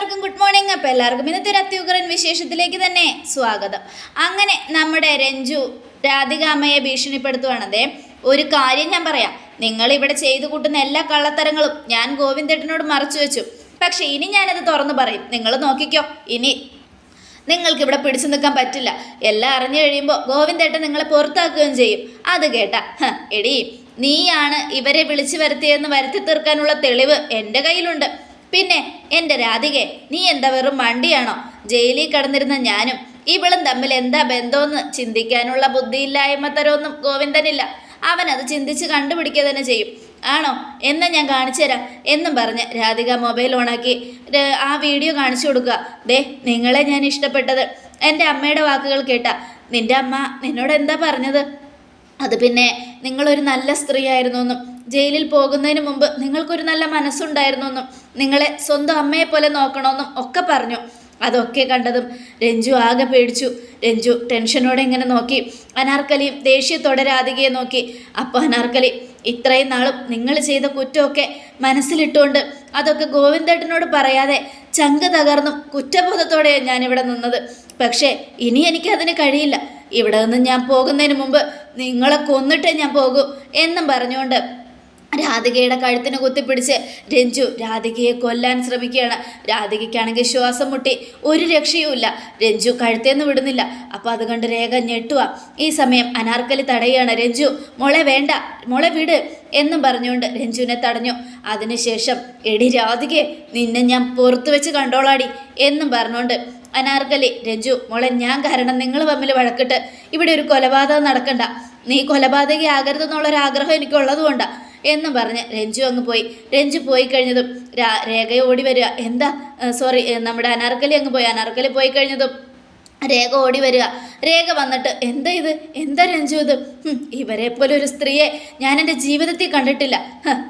എല്ലാവർക്കും good morning അപ്പോൾ എല്ലാവർക്കും ഇന്നത്തെ ഒരു അത്യുഗ്രൻ വിശേഷത്തിലേക്ക് തന്നെ സ്വാഗതം. അങ്ങനെ നമ്മുടെ രഞ്ജു രാധികാമ്മയെ ഭീഷണിപ്പെടുത്തുവാണതേ ഒരു കാര്യം ഞാൻ പറയാം. നിങ്ങൾ ഇവിടെ ചെയ്തു കൂട്ടുന്ന എല്ലാ കള്ളത്തരങ്ങളും ഞാൻ ഗോവിന്ദേട്ടനോട് മറച്ചു വെച്ചു. പക്ഷെ ഇനി ഞാനത് തുറന്നു പറയും. നിങ്ങൾ നോക്കിക്കോ ഇനി നിങ്ങൾക്ക് ഇവിടെ പിടിച്ചു നിൽക്കാൻ പറ്റില്ല. എല്ലാം അറിഞ്ഞു കഴിയുമ്പോൾ ഗോവിന്ദേട്ടൻ നിങ്ങളെ പുറത്താക്കുകയും ചെയ്യും. അത് കേട്ടാ. എടി എടീ നീയാണ് ഇവരെ വിളിച്ചു വരുത്തിയെന്ന് വരുത്തി തീർക്കാനുള്ള തെളിവ് എന്റെ കയ്യിലുണ്ട്. പിന്നെ എന്റെ രാധികെ നീ എന്താ വെറും മണ്ടിയാണോ? ജയിലിൽ കിടന്നിരുന്ന ഞാനും ഇവളും തമ്മിൽ എന്താ ബന്ധമെന്ന് ചിന്തിക്കാനുള്ള ബുദ്ധിയില്ലായ്മ തരമൊന്നും ഗോവിന്ദനില്ല. അവൻ അത് ചിന്തിച്ച് കണ്ടുപിടിക്കുക തന്നെ ചെയ്യും. ആണോ? എന്നാ ഞാൻ കാണിച്ചു തരാം. എന്നും പറഞ്ഞ് രാധിക മൊബൈൽ ഓണാക്കി ആ വീഡിയോ കാണിച്ചു കൊടുക്കുക. ദേ നിങ്ങളെ ഞാൻ ഇഷ്ടപ്പെട്ടത്. എന്റെ അമ്മയുടെ വാക്കുകൾ കേട്ടാ. നിന്റെ അമ്മ നിന്നോട് എന്താ പറഞ്ഞത്? അത് പിന്നെ നിങ്ങളൊരു നല്ല സ്ത്രീ ആയിരുന്നു എന്നും ജയിലിൽ പോകുന്നതിന് മുമ്പ് നിങ്ങൾക്കൊരു നല്ല മനസ്സുണ്ടായിരുന്നു എന്നും നിങ്ങളെ സ്വന്തം അമ്മയെ പോലെ നോക്കണമെന്നും ഒക്കെ പറഞ്ഞു. അതൊക്കെ കണ്ടതും രഞ്ജു ആകെ പേടിച്ചു. രഞ്ജു ടെൻഷനോടെ ഇങ്ങനെ നോക്കി. അനാർക്കലിയും ദേഷ്യത്തോടെ രാധികയെ നോക്കി. അപ്പോൾ അനാർക്കലി ഇത്രയും നാളും നിങ്ങൾ ചെയ്ത കുറ്റമൊക്കെ മനസ്സിലിട്ടുകൊണ്ട് അതൊക്കെ ഗോവിന്ദേട്ടനോട് പറയാതെ ചങ്ക് തകർന്നും കുറ്റബോധത്തോടെയാണ് ഞാനിവിടെ നിന്നത്. പക്ഷേ ഇനി എനിക്കതിന് കഴിയില്ല. ഇവിടെ നിന്ന് ഞാൻ പോകുന്നതിന് മുമ്പ് നിങ്ങളെ കൊന്നിട്ടേ ഞാൻ പോകൂ എന്നും പറഞ്ഞുകൊണ്ട് രാധികയുടെ കഴുത്തിന് കുത്തിപ്പിടിച്ച് രഞ്ജു രാധികയെ കൊല്ലാൻ ശ്രമിക്കുകയാണ്. രാധികയ്ക്കാണെങ്കിൽ ശ്വാസം മുട്ടി ഒരു രക്ഷയുമില്ല രഞ്ജു കഴുത്തേന്ന് വിടുന്നില്ല. അപ്പോൾ അത് കണ്ട് രേഖ ഞെട്ടുക ഈ സമയം അനാർക്കലി തടയുകയാണ് രഞ്ജു. മോളെ വേണ്ട മോളെ വിട് എന്നും പറഞ്ഞുകൊണ്ട് രഞ്ജുവിനെ തടഞ്ഞു. അതിനുശേഷം എടി രാധികയെ നിന്നെ ഞാൻ പുറത്തു വെച്ച് കണ്ടോളാടി എന്നും പറഞ്ഞുകൊണ്ട് അനാർക്കലി രജു മോളെ ഞാൻ കാരണം നിങ്ങൾ തമ്മിൽ വഴക്കിട്ട് ഇവിടെ ഒരു കൊലപാതകം നടക്കണ്ട. നീ കൊലപാതകി ആഗ്രഹം എനിക്കുള്ളതുകൊണ്ടാ എന്നും പറഞ്ഞ് രഞ്ജു അങ്ങ് പോയി. രഞ്ജു പോയി കഴിഞ്ഞതും രേഖ ഓടി വരിക. എന്താ സോറി നമ്മുടെ അനാർക്കലി അങ്ങ് പോയി. അനാർക്കലി പോയി കഴിഞ്ഞതും രേഖ ഓടി വരിക. രേഖ വന്നിട്ട് എന്താ ഇത്? എന്താ രഞ്ജു ഇത്? ഇവരെ പോലെ ഒരു സ്ത്രീയെ ഞാൻ എന്റെ ജീവിതത്തിൽ കണ്ടിട്ടില്ല.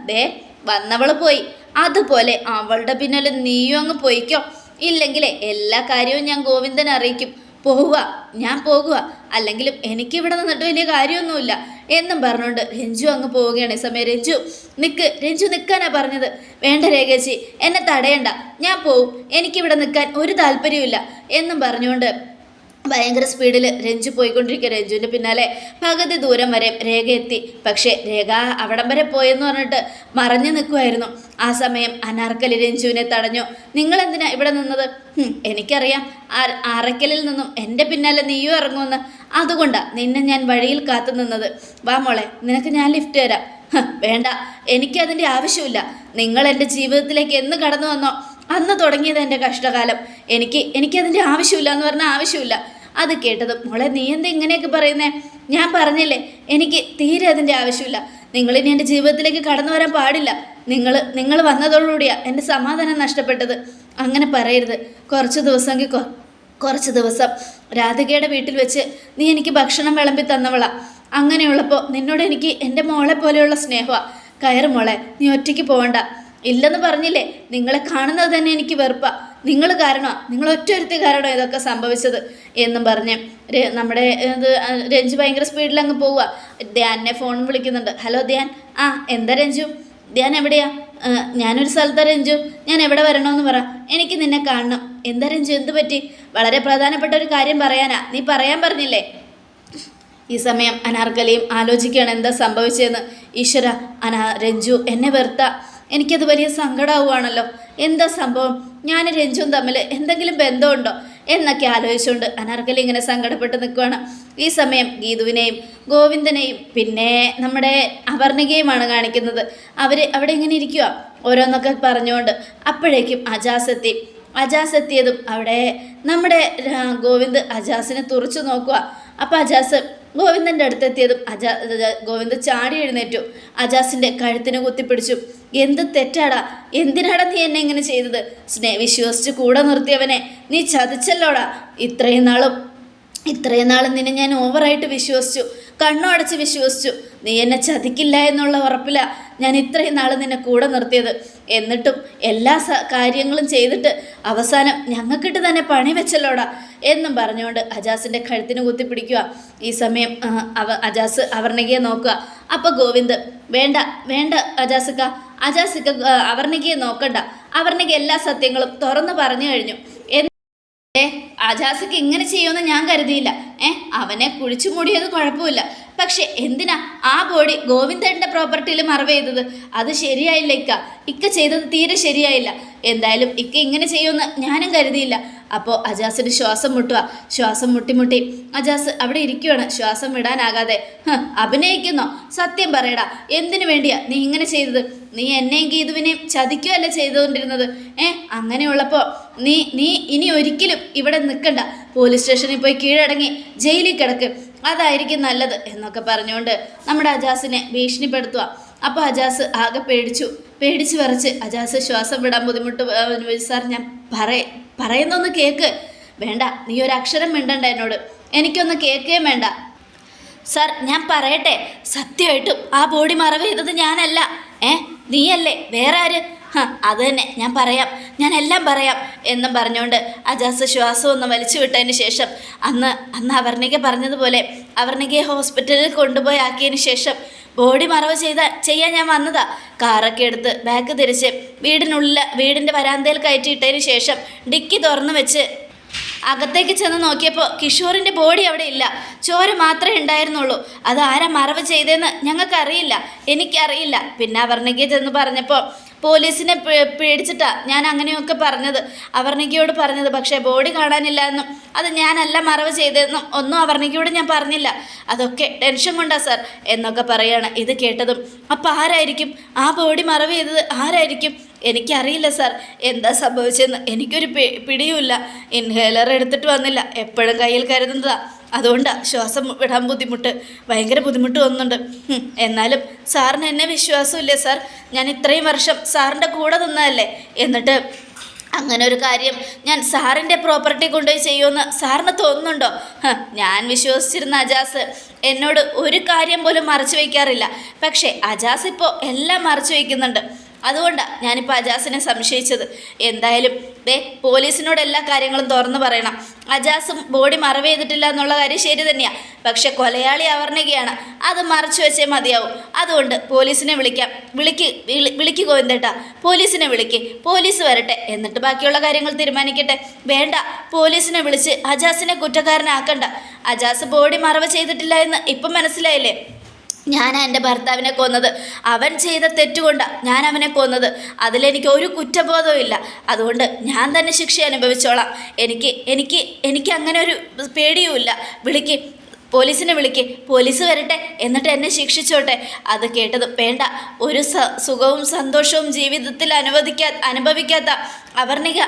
ദേ വന്നവൾ പോയി. അതുപോലെ അവളുടെ പിന്നാലെ നീയും അങ്ങ് പോയിക്കോ. ഇല്ലെങ്കിലേ എല്ലാ കാര്യവും ഞാൻ ഗോവിന്ദൻ അറിയിക്കും. പോവുക ഞാൻ പോകുക. അല്ലെങ്കിലും എനിക്ക് ഇവിടെ നിന്നിട്ട് വലിയ കാര്യമൊന്നുമില്ല എന്നും പറഞ്ഞുകൊണ്ട് രഞ്ജു അങ്ങ് പോവുകയാണ്. ഈ സമയം രഞ്ജു നിൽക്ക് രഞ്ജു നിൽക്കാനാ പറഞ്ഞത്. വേണ്ട രേഖേച്ചി എന്നെ തടയണ്ട. ഞാൻ പോവും. എനിക്കിവിടെ നിൽക്കാൻ ഒരു താല്പര്യമില്ല എന്നും പറഞ്ഞുകൊണ്ട് ഭയങ്കര സ്പീഡിൽ രഞ്ജു പോയിക്കൊണ്ടിരിക്കുക. രഞ്ജുവിന്റെ പിന്നാലെ പകുതി ദൂരം വരെ രേഖ എത്തി. പക്ഷേ രേഖ അവിടം വരെ പോയെന്ന് പറഞ്ഞിട്ട് മറഞ്ഞു നിൽക്കുമായിരുന്നു ആ സമയം അനാർക്കലി രഞ്ജുവിനെ തടഞ്ഞു. നിങ്ങൾ എന്തിനാ ഇവിടെ നിന്നത്? എനിക്കറിയാം. അറയ്ക്കലിൽ നിന്നും എന്റെ പിന്നാലെ നീയും ഇറങ്ങുമെന്ന്. അതുകൊണ്ടാണ് നിന്നെ ഞാൻ വഴിയിൽ കാത്തു നിന്നത്. വാ മോളെ നിനക്ക് ഞാൻ ലിഫ്റ്റ് തരാം. വേണ്ട. എനിക്കതിന്റെ ആവശ്യമില്ല. നിങ്ങൾ എന്റെ ജീവിതത്തിലേക്ക് എന്ന് കടന്നു വന്നോ? അന്ന് തുടങ്ങിയത് എന്റെ കഷ്ടകാലം. എനിക്ക് എനിക്കതിന്റെ ആവശ്യമില്ല എന്ന് പറഞ്ഞാൽ ആവശ്യമില്ല. അത് കേട്ടത് മോളെ നീ എന്താ ഇങ്ങനെയൊക്കെ പറയുന്നേ? ഞാൻ പറഞ്ഞില്ലേ എനിക്ക് തീരെ അതിന്റെ ആവശ്യമില്ല. നിങ്ങളിനി എന്റെ ജീവിതത്തിലേക്ക് കടന്നു വരാൻ പാടില്ല. നിങ്ങൾ നിങ്ങൾ വന്നതോടുകൂടിയാണ് എന്റെ സമാധാനം നഷ്ടപ്പെട്ടത്. അങ്ങനെ പറയരുത്. കുറച്ച് ദിവസമെങ്കിൽ കുറച്ച് ദിവസം രാധികയുടെ വീട്ടിൽ വെച്ച് നീ എനിക്ക് ഭക്ഷണം വിളമ്പി തന്നവളാ. അങ്ങനെയുള്ളപ്പോൾ നിന്നോട് എനിക്ക് എന്റെ മോളെ പോലെയുള്ള സ്നേഹമാണ് കയറ് മോളെ നീ ഒറ്റയ്ക്ക് പോകണ്ട. ഇല്ലെന്ന് പറഞ്ഞില്ലേ? നിങ്ങളെ കാണുന്നത് തന്നെ എനിക്ക് വെറുപ്പാ. നിങ്ങൾ കാരണമാ. നിങ്ങൾ ഒറ്റൊരുത്തി കാരണം ഇതൊക്കെ സംഭവിച്ചത് എന്നും പറഞ്ഞ് നമ്മുടെ ഇത് രഞ്ജു ഭയങ്കര സ്പീഡിൽ അങ്ങ് പോവുക ധ്യാനെ ഫോൺ വിളിക്കുന്നുണ്ട്. ഹലോ ധ്യാൻ. ആ എന്താ രഞ്ജു? ധ്യാൻ എവിടെയാ? "ആ, ഞാനൊരു സ്ഥലത്താ രഞ്ജു. ഞാൻ എവിടെ വരണമെന്ന് പറ. എനിക്ക് നിന്നെ കാണണം. എന്താ രഞ്ജു എന്ത് പറ്റി? വളരെ പ്രധാനപ്പെട്ട ഒരു കാര്യം പറയാനാ. നീ പറയാൻ പറഞ്ഞില്ലേ? ഈ സമയം അനാർക്കലിയും ആലോചിക്കുകയാണ് എന്താ സംഭവിച്ചതെന്ന്. ഈശ്വര അനാ രഞ്ജു എന്നെ വെറുത്ത. എനിക്കത് വലിയ സങ്കടമാവുകയാണല്ലോ എന്താ സംഭവം? ഞാൻ രഞ്ജുവും തമ്മിൽ എന്തെങ്കിലും ബന്ധമുണ്ടോ? എന്നൊക്കെ ആലോചിച്ചുകൊണ്ട് അനാർക്കലി ഇങ്ങനെ സങ്കടപ്പെട്ട് നിൽക്കുകയാണ് ഈ സമയം ഗീതുവിനെയും ഗോവിന്ദനെയും പിന്നെ നമ്മുടെ അപർണികയുമാണ് കാണിക്കുന്നത്. അവർ അവിടെ ഇങ്ങനെ ഇരിക്കുക ഓരോന്നൊക്കെ പറഞ്ഞുകൊണ്ട് അപ്പോഴേക്കും അജാസ് എത്തി അജാസ് എത്തിയതും അവിടെ നമ്മുടെ ഗോവിന്ദ് അജാസിനെ തുറച്ചു നോക്കുക അപ്പം അജാസ് ഗോവിന്ദന്റെ അടുത്തെത്തിയതും അജാ ഗോവിന്ദ ചാടി എഴുന്നേറ്റു. അജാസിന്റെ കഴുത്തിന് കുത്തിപ്പിടിച്ചു. എന്ത് തെറ്റാടാ? എന്തിനാടാ നീ എന്നെ ഇങ്ങനെ ചെയ്തത്? സ്നേ വിശ്വസിച്ച് കൂടെ നിർത്തിയവനെ നീ ചതിച്ചല്ലോടാ? ഇത്രയും നാളും ഇത്രയും നാളും നിന്നെ ഞാൻ ഓവറായിട്ട് വിശ്വസിച്ചു. കണ്ണടച്ച് വിശ്വസിച്ചു നീ എന്നെ ചതിക്കില്ല എന്നുള്ള ഉറപ്പില ഞാൻ ഇത്രയും നാൾ നിന്നെ കൂടെ നിർത്തിയത്. എന്നിട്ടും എല്ലാ കാര്യങ്ങളും ചെയ്തിട്ട് അവസാനം ഞങ്ങൾക്കിട്ട് തന്നെ പണി വെച്ചല്ലോടാ എന്നും പറഞ്ഞുകൊണ്ട് അജാസിന്റെ കഴുത്തിന് കുത്തിപ്പിടിക്കുക ഈ സമയം അവ അജാസ് അവർണികയെ നോക്കുക. അപ്പോൾ ഗോവിന്ദ് വേണ്ട വേണ്ട അജാസിക്ക. അജാസിക്ക അവർണകയെ നോക്കണ്ട. അവർണിക്ക് എല്ലാ സത്യങ്ങളും തുറന്നു പറഞ്ഞു കഴിഞ്ഞു. ഏ അജാസിക്ക് ഇങ്ങനെ ചെയ്യുമെന്ന് ഞാൻ കരുതിയില്ല. ഏ അവനെ കുഴിച്ചു മൂടിയത് കുഴപ്പമില്ല. പക്ഷെ എന്തിനാ ആ ബോഡി ഗോവിന്ദന്റെ പ്രോപ്പർട്ടിയിൽ മറവ് ചെയ്തത്? അത് ശരിയായില്ല ഇക്ക. ഇക്ക ചെയ്തത് തീരെ ശരിയായില്ല. എന്തായാലും ഇക്ക ഇങ്ങനെ ചെയ്യുമെന്ന് ഞാനും കരുതിയില്ല. അപ്പോൾ അജാസിന് ശ്വാസം മുട്ടുക. ശ്വാസം മുട്ടി മുട്ടി അജാസ് അവിടെ ഇരിക്കുവാണ്. ശ്വാസം വിടാനാകാതെ. "ഹ്, അഭിനയിക്കുന്നോ? സത്യം പറയടാ. എന്തിനു വേണ്ടിയാ നീ ഇങ്ങനെ ചെയ്തത്? നീ എന്നെയും ഗീതുവിനെയും ചതിക്കുകയല്ല ചെയ്തുകൊണ്ടിരുന്നത്. ഏ അങ്ങനെയുള്ളപ്പോൾ നീ നീ ഇനി ഒരിക്കലും ഇവിടെ നിൽക്കണ്ട. പോലീസ് സ്റ്റേഷനിൽ പോയി കീഴടങ്ങി. ജയിലിൽ കിടക്ക്. അതായിരിക്കും നല്ലത് എന്നൊക്കെ പറഞ്ഞുകൊണ്ട് നമ്മുടെ അജാസിനെ ഭീഷണിപ്പെടുത്തുക. അപ്പോൾ അജാസ് ആകെ പേടിച്ചു. പേടിച്ച് വരച്ച് അജാസ് ശ്വാസം വിടാൻ ബുദ്ധിമുട്ട് സാർ ഞാൻ പറ പറയുന്നൊന്ന് കേക്ക്. വേണ്ട നീ ഒരു അക്ഷരം മിണ്ടണ്ട എന്നോട്. എനിക്കൊന്ന് കേൾക്കുകയും വേണ്ട. സാർ ഞാൻ പറയട്ടെ. സത്യമായിട്ടും ആ ബോഡി മറവ് ചെയ്തത് ഞാനല്ല. ഏ നീയല്ലേ? വേറെ ആര്? അത് തന്നെ. ഞാൻ പറയാം. ഞാൻ എല്ലാം പറയാം എന്നും പറഞ്ഞുകൊണ്ട് അജാസ് ശ്വാസം ഒന്ന് വലിച്ചു വിട്ടതിന് ശേഷം അന്ന് അന്ന് അവർണിക പറഞ്ഞതുപോലെ അവർണികയെ ഹോസ്പിറ്റലിൽ കൊണ്ടുപോയി ആക്കിയതിന് ശേഷം ബോഡി മറവ് ചെയ്ത ചെയ്യാൻ ഞാൻ വന്നതാ. കാറൊക്കെ എടുത്ത് ബാഗ് തിരിച്ച് വീടിനുള്ളിൽ വീടിന്റെ വരാന്തയിൽ കയറ്റിയിട്ടതിന് ശേഷം ഡിക്കി തുറന്നു വെച്ച് അകത്തേക്ക് ചെന്ന് നോക്കിയപ്പോൾ കിഷോറിന്റെ ബോഡി അവിടെ ഇല്ല. ചോര മാത്രമേ ഉണ്ടായിരുന്നുള്ളൂ. അത് ആരാ മറവ് ചെയ്തതെന്ന് ഞങ്ങൾക്കറിയില്ല. എനിക്കറിയില്ല. പിന്നെ അവർണയ്ക്ക് ചെന്ന് പറഞ്ഞപ്പോൾ പോലീസിനെ പേടിച്ചിട്ടാണ് പേടിച്ചിട്ടാ ഞാൻ അങ്ങനെയൊക്കെ പറഞ്ഞത്. അവർണികയോട് പറഞ്ഞത് പക്ഷേ ബോഡി കാണാനില്ല എന്നും അത് ഞാനല്ല മറവ് ചെയ്തതെന്നും ഒന്നും അവർണികയോട് ഞാൻ പറഞ്ഞില്ല. അതൊക്കെ ടെൻഷൻ കൊണ്ടാ സാർ എന്നൊക്കെ പറയാണ് ഇത് കേട്ടതും. അപ്പോൾ ആരായിരിക്കും? ആ ബോഡി മറവ് ചെയ്തത് ആരായിരിക്കും? എനിക്കറിയില്ല സാർ. എന്താ സംഭവിച്ചതെന്ന് എനിക്കൊരു പിടിയുമില്ല. ഇൻഹേലർ എടുത്തിട്ട് വന്നില്ല. എപ്പോഴും കയ്യിൽ കരുതുന്നതാ. അതുകൊണ്ടാണ് ശ്വാസം വിടാൻ ബുദ്ധിമുട്ട്. ഭയങ്കര ബുദ്ധിമുട്ട് വന്നുണ്ട് എന്നാലും സാറിന് എന്നെ വിശ്വാസമില്ലേ സാർ? ഞാൻ ഇത്രയും വർഷം സാറിന്റെ കൂടെ നിന്നതല്ലേ? എന്നിട്ട് അങ്ങനെ ഒരു കാര്യം ഞാൻ സാറിന്റെ പ്രോപ്പർട്ടി കൊണ്ടുപോയി ചെയ്യുമെന്ന് സാറിന് തോന്നുന്നുണ്ടോ? ഞാൻ വിശ്വസിച്ചിരുന്ന അജാസ് എന്നോട് ഒരു കാര്യം പോലും മറച്ചു വയ്ക്കാറില്ല. പക്ഷേ അജാസ് ഇപ്പോൾ എല്ലാം മറച്ചു വയ്ക്കുന്നുണ്ട്. അതുകൊണ്ടാണ് ഞാനിപ്പോൾ അജാസിനെ സംശയിച്ചത്. എന്തായാലും ദേ പോലീസിനോട് എല്ലാ കാര്യങ്ങളും തുറന്നു പറയണം. അജാസും ബോഡി മറവ് ചെയ്തിട്ടില്ല എന്നുള്ള കാര്യം ശരി തന്നെയാണ് പക്ഷെ കൊലയാളി അവർണികയാണ് അത് മറച്ചു വെച്ചേ മതിയാവും. അതുകൊണ്ട് പോലീസിനെ വിളിക്കാം. വിളിക്ക് വിളി വിളിക്ക് ഗോവിന്ദേട്ടാ. പോലീസിനെ വിളിക്ക്. പോലീസ് വരട്ടെ. എന്നിട്ട് ബാക്കിയുള്ള കാര്യങ്ങൾ തീരുമാനിക്കട്ടെ. വേണ്ട. പോലീസിനെ വിളിച്ച് അജാസിനെ കുറ്റക്കാരനാക്കണ്ട. അജാസ് ബോഡി മറവ് ചെയ്തിട്ടില്ല എന്ന് ഇപ്പം മനസ്സിലായില്ലേ? ഞാനാ എന്റെ ഭർത്താവിനെ കൊന്നത്. അവൻ ചെയ്ത തെറ്റുകൊണ്ടാണ് ഞാൻ അവനെ കൊന്നത്. അതിലെനിക്ക് ഒരു കുറ്റബോധവും ഇല്ല അതുകൊണ്ട് ഞാൻ തന്നെ ശിക്ഷ അനുഭവിച്ചോളാം. എനിക്ക് എനിക്ക് എനിക്ക് അങ്ങനെ ഒരു പേടിയുമില്ല. വിളിക്ക്. പോലീസിനെ വിളിക്കേ. പോലീസ് വരട്ടെ എന്നിട്ട് എന്നെ ശിക്ഷിച്ചോട്ടെ. അത് കേട്ടത് വേണ്ട. ഒരു സുഖവും സന്തോഷവും ജീവിതത്തിൽ അനുവദിക്കാ അനുഭവിക്കാത്ത അവർണിക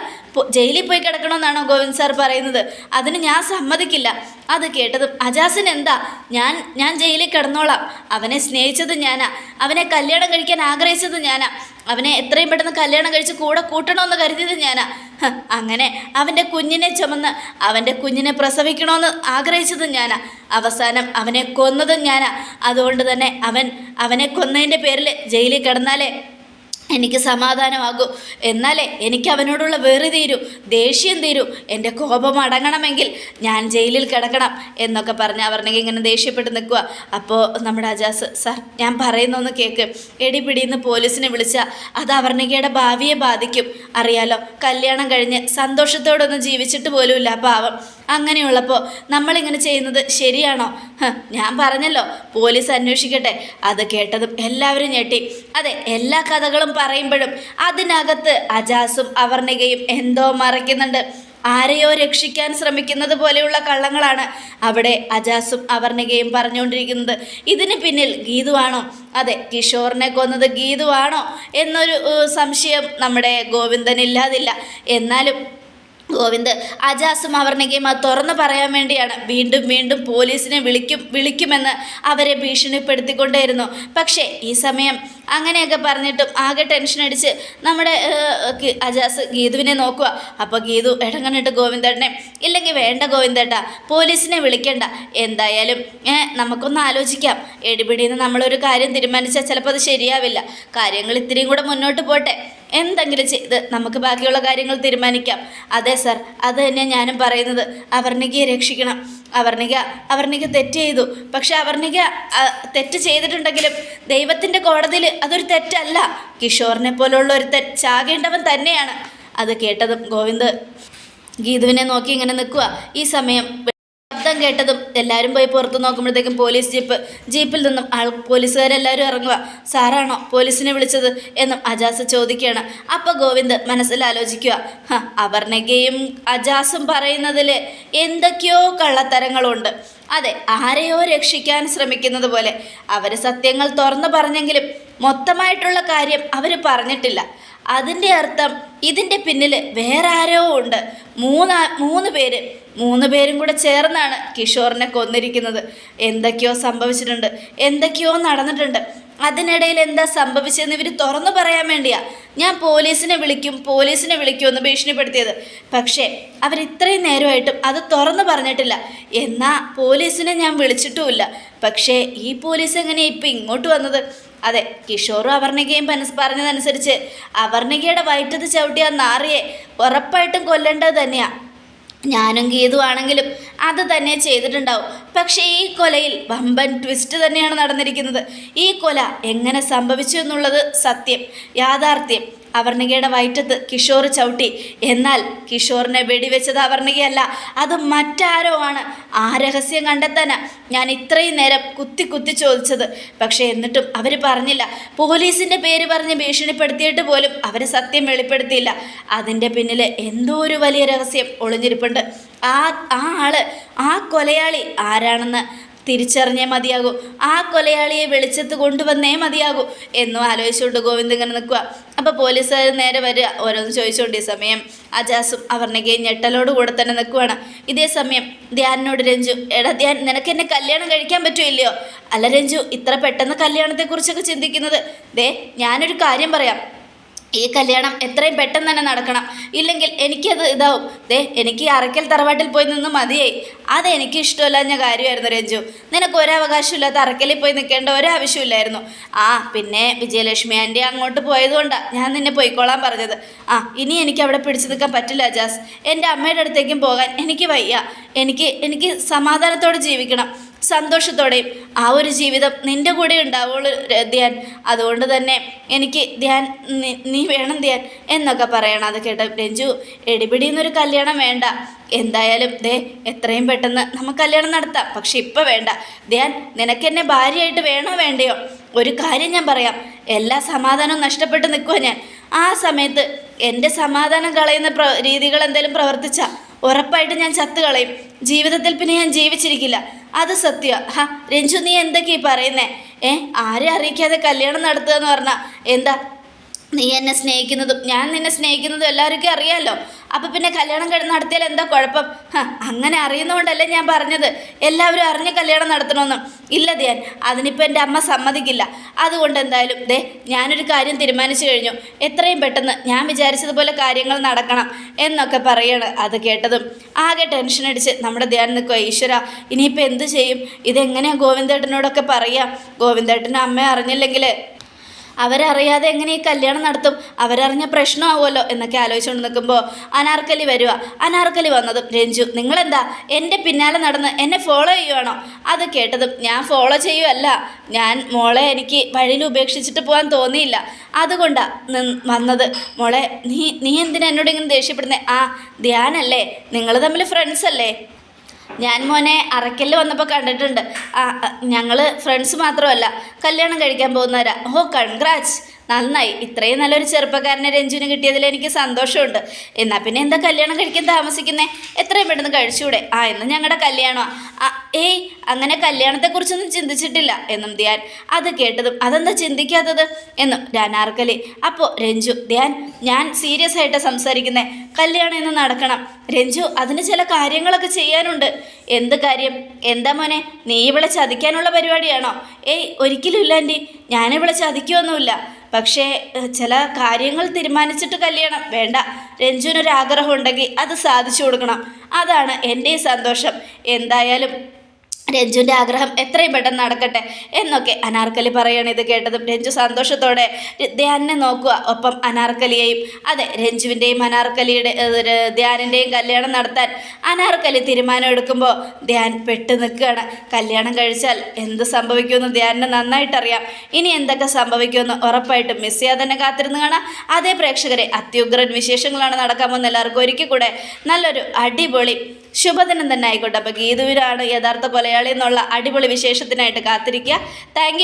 ജയിലിൽ പോയി കിടക്കണമെന്നാണോ ഗോവിന്ദ് സാർ പറയുന്നത്? അതിന് ഞാൻ സമ്മതിക്കില്ല. അത് കേട്ടതും അജാസിന് എന്താ? ഞാൻ ഞാൻ ജയിലിൽ കിടന്നോളാം. അവനെ സ്നേഹിച്ചത് ഞാനാ. അവനെ കല്യാണം കഴിക്കാൻ ആഗ്രഹിച്ചത് ഞാനാ. അവനെ എത്രയും പെട്ടെന്ന് കല്യാണം കഴിച്ച് കൂടെ കൂട്ടണമെന്ന് കരുതിയത് ഞാനാ. അങ്ങനെ അവന്റെ കുഞ്ഞിനെ ചുമന്ന് അവന്റെ കുഞ്ഞിനെ പ്രസവിക്കണമെന്ന് ആഗ്രഹിച്ചത് ഞാനാ. അവസാനം അവനെ കൊന്നതും ഞാനാ. അതുകൊണ്ട് തന്നെ അവൻ അവനെ കൊന്നതിന്റെ പേരിൽ ജയിലിൽ കിടന്നാലേ എനിക്ക് സമാധാനമാകും. എന്നാലേ എനിക്ക് അവനോടുള്ള വെറി തീരൂ ദേഷ്യം തീരൂ എന്റെ കോപം അടങ്ങണമെങ്കിൽ ഞാൻ ജയിലിൽ കിടക്കണം എന്നൊക്കെ പറഞ്ഞ് അവർണെങ്കിൽ ഇങ്ങനെ ദേഷ്യപ്പെട്ട് നിൽക്കുക അപ്പോൾ നമ്മുടെ അജാസ് സാർ ഞാൻ പറയുന്നൊന്ന് കേൾക്ക് എടി പിടിയിന്ന് പോലീസിനെ വിളിച്ചാൽ അത് അവർണികയുടെ ഭാവിയെ ബാധിക്കും. അറിയാലോ കല്യാണം കഴിഞ്ഞ് സന്തോഷത്തോടൊന്നും ജീവിച്ചിട്ട് പോലുമില്ല പാവം. അങ്ങനെയുള്ളപ്പോൾ നമ്മളിങ്ങനെ ചെയ്യുന്നത് ശരിയാണോ? ഞാൻ പറഞ്ഞല്ലോ പോലീസ് അന്വേഷിക്കട്ടെ. അത് കേട്ടതും എല്ലാവരും ഞെട്ടി. അതെ എല്ലാ കഥകളും പറയുമ്പോഴും അതിനകത്ത് അജാസും അവർണികയും എന്തോ മറയ്ക്കുന്നുണ്ട്. ആരെയോ രക്ഷിക്കാൻ ശ്രമിക്കുന്നത് പോലെയുള്ള കള്ളങ്ങളാണ് അവിടെ അജാസും അവർണികയും പറഞ്ഞുകൊണ്ടിരിക്കുന്നത്. ഇതിന് പിന്നിൽ ഗീതുവാണോ? അതെ കിഷോറിനെ കൊന്നത് ഗീതുവാണോ? എന്നൊരു സംശയം നമ്മുടെ ഗോവിന്ദൻ ഇല്ലാതില്ല എന്നാലും ഗോവിന്ദ് അജാസും അവർണികയും അത് തുറന്നു പറയാൻ വേണ്ടിയാണ്. വീണ്ടും വീണ്ടും പോലീസിനെ വിളിക്കും വിളിക്കുമെന്ന് അവരെ ഭീഷണിപ്പെടുത്തിക്കൊണ്ടേയിരുന്നു. പക്ഷേ ഈ സമയം അങ്ങനെയൊക്കെ പറഞ്ഞിട്ടും ആകെ ടെൻഷൻ അടിച്ച് നമ്മുടെ അജാസ് ഗീതുവിനെ നോക്കുക. അപ്പോൾ ഗീതു ഇടങ്ങണിട്ട് ഗോവിന്ദേട്ടനെ. ഇല്ലെങ്കിൽ വേണ്ട ഗോവിന്ദേട്ട പോലീസിനെ വിളിക്കണ്ട. എന്തായാലും നമുക്കൊന്ന് ആലോചിക്കാം. എടിപിടിയിൽ നിന്ന് നമ്മളൊരു കാര്യം തീരുമാനിച്ചാൽ ചിലപ്പോൾ അത് ശരിയാവില്ല. കാര്യങ്ങൾ ഇത്തിരിയും കൂടെ മുന്നോട്ട് പോട്ടെ. എന്തെങ്കിലും ചെയ്ത് നമുക്ക് ബാക്കിയുള്ള കാര്യങ്ങൾ തീരുമാനിക്കാം. അതെ സർ. അത് തന്നെ ഞാനും പറയുന്നത്. അവർണികയെ രക്ഷിക്കണം. അവർണിക അവർണിക തെറ്റ് ചെയ്തു. പക്ഷെ അവർണിക തെറ്റ് ചെയ്തിട്ടുണ്ടെങ്കിലും ദൈവത്തിന്റെ കോടതിയിൽ അതൊരു തെറ്റല്ല. കിഷോറിനെ പോലുള്ള ഒരു തെറ്റ് ചാകേണ്ടവൻ തന്നെയാണ്. അത് കേട്ടതും ഗോവിന്ദ് ഗീതുവിനെ നോക്കി ഇങ്ങനെ നിൽക്കുക ഈ സമയം കേട്ടതും എല്ലാവരും പോയി പുറത്ത് നോക്കുമ്പോഴത്തേക്കും പോലീസ് ജീപ്പ് ജീപ്പിൽ നിന്നും ആൾ പോലീസുകാരെല്ലാവരും ഇറങ്ങുക. സാറാണോ പോലീസിനെ വിളിച്ചത്? എന്നും അജാസ് ചോദിക്കുകയാണ്. അപ്പോൾ ഗോവിന്ദ് മനസ്സിൽ ആലോചിക്കുക. "ഹ, അപർണയ്ക്കയും അജാസും പറയുന്നതിൽ എന്തൊക്കെയോ കള്ളത്തരങ്ങളുണ്ട്. അതെ ആരെയോ രക്ഷിക്കാൻ ശ്രമിക്കുന്നത് പോലെ. അവർ സത്യങ്ങൾ തുറന്നു പറഞ്ഞെങ്കിലും മൊത്തമായിട്ടുള്ള കാര്യം അവർ പറഞ്ഞിട്ടില്ല. അതിന്റെ അർത്ഥം ഇതിന്റെ പിന്നിൽ വേറെ ആരോ ഉണ്ട്. മൂന്ന് മൂന്ന് പേര്. മൂന്ന് പേരും കൂടെ ചേർന്നാണ് കിഷോറിനെ കൊന്നിരിക്കുന്നത്. എന്തൊക്കെയോ സംഭവിച്ചിട്ടുണ്ട്. എന്തൊക്കെയോ നടന്നിട്ടുണ്ട്. അതിനിടയിൽ എന്താ സംഭവിച്ചതെന്ന് ഇവർ തുറന്നു പറയാൻ വേണ്ടിയാ. ഞാൻ പോലീസിനെ വിളിക്കും പോലീസിനെ വിളിക്കും എന്ന് ഭീഷണിപ്പെടുത്തിയത്. പക്ഷേ അവർ ഇത്രയും നേരമായിട്ടും അത് തുറന്നു പറഞ്ഞിട്ടില്ല. എന്നാൽ പോലീസിനെ ഞാൻ വിളിച്ചിട്ടുമില്ല. പക്ഷേ ഈ പോലീസ് എങ്ങനെയാണ് ഇപ്പം ഇങ്ങോട്ട് വന്നത്? അതെ കിഷോറും അവർണികയും മനസ് പറഞ്ഞതനുസരിച്ച് അവർണികയുടെ വയറ്റത്ത് ചവിട്ടിയ ആ നാറിയെ ഉറപ്പായിട്ടും കൊല്ലേണ്ടത് തന്നെയാണ് ഞാനും ഗീതുവാണെങ്കിലും അത് തന്നെ ചെയ്തിട്ടുണ്ടാവും. പക്ഷേ ഈ കൊലയിൽ വമ്പൻ ട്വിസ്റ്റ് തന്നെയാണ് നടന്നിരിക്കുന്നത്. ഈ കൊല എങ്ങനെ സംഭവിച്ചു എന്നുള്ളത് സത്യം യാഥാർത്ഥ്യം. അവർണികയുടെ വയറ്റത്ത് കിഷോർ ചവിട്ടി. എന്നാൽ കിഷോറിനെ വെടിവെച്ചത് അവർണികയല്ല. അത് മറ്റാരോ ആണ്. ആ രഹസ്യം കണ്ടെത്താനാ ഞാൻ ഇത്രയും നേരം കുത്തി കുത്തി ചോദിച്ചത്. പക്ഷേ എന്നിട്ടും അവർ പറഞ്ഞില്ല. പോലീസിന്റെ പേര് പറഞ്ഞ് ഭീഷണിപ്പെടുത്തിയിട്ട് പോലും അവർ സത്യം വെളിപ്പെടുത്തിയില്ല. അതിന്റെ പിന്നിൽ എന്തോ ഒരു വലിയ രഹസ്യം ഒളിഞ്ഞിരിപ്പുണ്ട്. ആ ആ ആൾ ആ കൊലയാളി ആരാണെന്ന് തിരിച്ചറിഞ്ഞേ മതിയാകൂ. ആ കൊലയാളിയെ വെളിച്ചത്ത് കൊണ്ടുവന്നേ മതിയാകൂ എന്നും ആലോചിച്ചുകൊണ്ട് ഗോവിന്ദ് ഇങ്ങനെ നിൽക്കുക. അപ്പോൾ പോലീസുകാർ നേരെ വരിക. ഓരോന്ന് ചോദിച്ചുകൊണ്ട് ഈ സമയം അജാസും അവർണികയും ഞെട്ടലോട് കൂടെ തന്നെ നിൽക്കുവാണ്. ഇതേ സമയം ധ്യാനിനോട് രഞ്ജു എടാ ധ്യാൻ നിനക്ക് എന്നെ കല്യാണം കഴിക്കാൻ പറ്റുമില്ലയോ അല്ല രഞ്ജു ഇത്ര പെട്ടെന്ന് കല്യാണത്തെക്കുറിച്ചൊക്കെ ചിന്തിക്കുന്നത്. ദേ ഞാനൊരു കാര്യം പറയാം. ഈ കല്യാണം എത്രയും പെട്ടെന്ന് തന്നെ നടക്കണം. ഇല്ലെങ്കിൽ എനിക്കത് ഇതാവും. ദേ എനിക്ക് അറക്കൽ തറവാട്ടിൽ പോയി നിന്ന് മതിയായി. അത് എനിക്ക് ഇഷ്ടമില്ലാഞ്ഞ കാര്യമായിരുന്നു രഞ്ജു. നിനക്ക് ഒരവകാശമില്ലാത്ത അറക്കലിൽ പോയി നിൽക്കേണ്ട ഒരാവശ്യമില്ലായിരുന്നു. ആ പിന്നെ വിജയലക്ഷ്മി ആന്റി അങ്ങോട്ട് പോയതുകൊണ്ടാണ് ഞാൻ നിന്നെ പോയിക്കോളാൻ പറഞ്ഞത്. ആ ഇനി എനിക്ക് അവിടെ പിടിച്ചു നിൽക്കാൻ പറ്റില്ല ജാസ്. എന്റെ അമ്മയുടെ അടുത്തേക്കും പോകാൻ എനിക്ക് വയ്യ. എനിക്ക് എനിക്ക് സമാധാനത്തോടെ ജീവിക്കണം. സന്തോഷത്തോടെയും ആ ഒരു ജീവിതം നിന്റെ കൂടെ ഉണ്ടാവുള്ളൂ ധ്യാൻ. അതുകൊണ്ട് തന്നെ എനിക്ക് ധ്യാൻ നീ- വേണം ധ്യാൻ എന്നൊക്കെ പറയണം. അത് കേട്ട രഞ്ജു എടിപിടിന്നൊരു കല്യാണം വേണ്ട. എന്തായാലും ദേ എത്രയും പെട്ടെന്ന് നമുക്ക് കല്യാണം നടത്താം. പക്ഷെ ഇപ്പം വേണ്ട. ധ്യാൻ നിനക്കെന്നെ ഭാര്യയായിട്ട് വേണോ വേണ്ടയോ? ഒരു കാര്യം ഞാൻ പറയാം. എല്ലാ സമാധാനവും നഷ്ടപ്പെട്ട് നിൽക്കുമോ ഞാൻ. ആ സമയത്ത് എന്റെ സമാധാനം കളയുന്ന പ്ര രീതികൾ എന്തെങ്കിലും പ്രവർത്തിച്ചാൽ ഉറപ്പായിട്ട് ഞാൻ ചത്തു കളയും. ജീവിതത്തിൽ പിന്നെ ഞാൻ ജീവിച്ചിരിക്കില്ല. അത് സത്യ. ഹാ രഞ്ജു നീ എന്തൊക്കെയാ പറയുന്നേ? ഏ ആരെ അറിയിക്കാതെ കല്യാണം നടത്തുക എന്ന് പറഞ്ഞാൽ എന്താ നീ എന്നെ സ്നേഹിക്കുന്നതും ഞാൻ നിന്നെ സ്നേഹിക്കുന്നതും എല്ലാവർക്കും അറിയാമല്ലോ അപ്പം പിന്നെ കല്യാണം നടത്തിയാൽ എന്താ കുഴപ്പം? അങ്ങനെ അറിയുന്നതുകൊണ്ടല്ലേ ഞാൻ പറഞ്ഞത്. എല്ലാവരും അറിഞ്ഞ് കല്യാണം നടത്തണമെന്നും ഇല്ല ധ്യാൻ അതിനിപ്പോൾ എന്റെ അമ്മ സമ്മതിക്കില്ല. അതുകൊണ്ട് എന്തായാലും ദേ ഞാനൊരു കാര്യം തീരുമാനിച്ചു കഴിഞ്ഞു. എത്രയും പെട്ടെന്ന് ഞാൻ വിചാരിച്ചതുപോലെ കാര്യങ്ങൾ നടക്കണം എന്നൊക്കെ പറയാണ് അത് കേട്ടതും. ആകെ ടെൻഷൻ അടിച്ച് നമ്മുടെ ധ്യാൻ നിൽക്കുക ഈശ്വര ഇനിയിപ്പോൾ എന്ത് ചെയ്യും? ഇതെങ്ങനെയാണ് ഗോവിന്ദേട്ടനോടൊക്കെ പറയുക ഗോവിന്ദേട്ടന്റെ അമ്മ അറിഞ്ഞില്ലെങ്കിൽ അവരറിയാതെ എങ്ങനെ ഈ കല്യാണം നടത്തും? അവരറിഞ്ഞ പ്രശ്നമാവുമല്ലോ എന്നൊക്കെ ആലോചിച്ചുകൊണ്ട് നിൽക്കുമ്പോൾ അനാർക്കലി വരിക അനാർക്കലി വന്നതും രഞ്ജു നിങ്ങളെന്താ? എന്റെ പിന്നാലെ നടന്ന് എന്നെ ഫോളോ ചെയ്യുവാണോ? അത് കേട്ടതും ഞാൻ ഫോളോ ചെയ്യുമല്ല ഞാൻ മോളെ എനിക്ക് വഴിയിൽ ഉപേക്ഷിച്ചിട്ട് പോകാൻ തോന്നിയില്ല. അതുകൊണ്ടാണ് വന്നത്. മോളെ നീ നീ എന്തിനാ എന്നോട് ഇങ്ങനെ ദേഷ്യപ്പെടുന്നത് ആ ധ്യാനല്ലേ. നിങ്ങൾ തമ്മിൽ ഫ്രണ്ട്സ് അല്ലേ? ഞാൻ മോനെ അറക്കലിൽ വന്നപ്പോൾ കണ്ടിട്ടുണ്ട്. ഞങ്ങൾ ഫ്രണ്ട്സ് മാത്രമല്ല. കല്യാണം കഴിക്കാൻ പോകുന്നവരാ. ഓ കൺഗ്രാറ്റ്സ് നന്നായി. ഇത്രയും നല്ലൊരു ചെറുപ്പക്കാരനെ രഞ്ജുവിന് കിട്ടിയതിൽ എനിക്ക് സന്തോഷമുണ്ട്. എന്നാൽ പിന്നെ എന്താ കല്യാണം കഴിക്കാൻ താമസിക്കുന്നേ? എത്രയും പെട്ടെന്ന് കഴിച്ചൂടെ? ആ ഇന്ന് ഞങ്ങളുടെ കല്യാണമാണ് ഏയ് അങ്ങനെ കല്യാണത്തെക്കുറിച്ചൊന്നും ചിന്തിച്ചിട്ടില്ല എന്നും ധ്യാൻ. അത് കേട്ടതും അതെന്താ ചിന്തിക്കാത്തത്? എന്നും രാനാർക്കലി അപ്പോൾ രഞ്ജു ധ്യാൻ ഞാൻ സീരിയസ് ആയിട്ട് സംസാരിക്കുന്നേ. കല്യാണം ഇന്ന് നടക്കണം. രഞ്ജു അതിന് ചില കാര്യങ്ങളൊക്കെ ചെയ്യാനുണ്ട്. എന്ത് കാര്യം? എന്താ മോനെ നീ ഇവിടെ ചതിക്കാനുള്ള പരിപാടിയാണോ? ഏയ് ഒരിക്കലും ഇല്ല ആന്റി. ഞാനിവളെ ചതിക്കുകയൊന്നുമില്ല പക്ഷേ ചില കാര്യങ്ങൾ തീരുമാനിച്ചിട്ട് കല്യാണം വേണ്ട. രഞ്ജുവിനൊരാഗ്രഹം ഉണ്ടെങ്കിൽ അത് സാധിച്ചു കൊടുക്കണം. അതാണ് എന്റെ സന്തോഷം. എന്തായാലും രഞ്ജുവിന്റെ ആഗ്രഹം എത്രയും പെട്ടെന്ന് നടക്കട്ടെ എന്നൊക്കെ അനാർക്കലി പറയാണ് ഇത് കേട്ടതും രഞ്ജു സന്തോഷത്തോടെ. ധ്യാനെ നോക്കുക ഒപ്പം അനാർക്കലിയെയും. അതെ രഞ്ജുവിന്റെയും അനാർക്കലിയുടെ ധ്യാനിന്റെയും കല്യാണം നടത്താൻ അനാർക്കലി തീരുമാനം എടുക്കുമ്പോൾ ധ്യാൻ പെട്ട് നിൽക്കുകയാണ്. കല്യാണം കഴിച്ചാൽ എന്ത് സംഭവിക്കുമെന്ന് ധ്യാനിന് നന്നായിട്ടറിയാം. ഇനി എന്തൊക്കെ സംഭവിക്കുമെന്ന് ഉറപ്പായിട്ടും മിസ് ചെയ്യാതെ തന്നെ കാത്തിരുന്ന് കാണാം. അതേ പ്രേക്ഷകരെ അത്യുഗ്രൻ വിശേഷങ്ങളാണ് നടക്കാൻ പോകുന്ന എല്ലാവർക്കും ഒരിക്കൽ കൂടെ നല്ലൊരു അടിപൊളി ശുഭദിനം തന്നെ ആയിക്കോട്ടെ. അപ്പോൾ ഗീതുവിനാണ് യഥാർത്ഥ കൊലയാളി. എന്നുള്ള അടിപൊളി വിശേഷത്തിനായിട്ട് കാത്തിരിക്കുക. താങ്ക്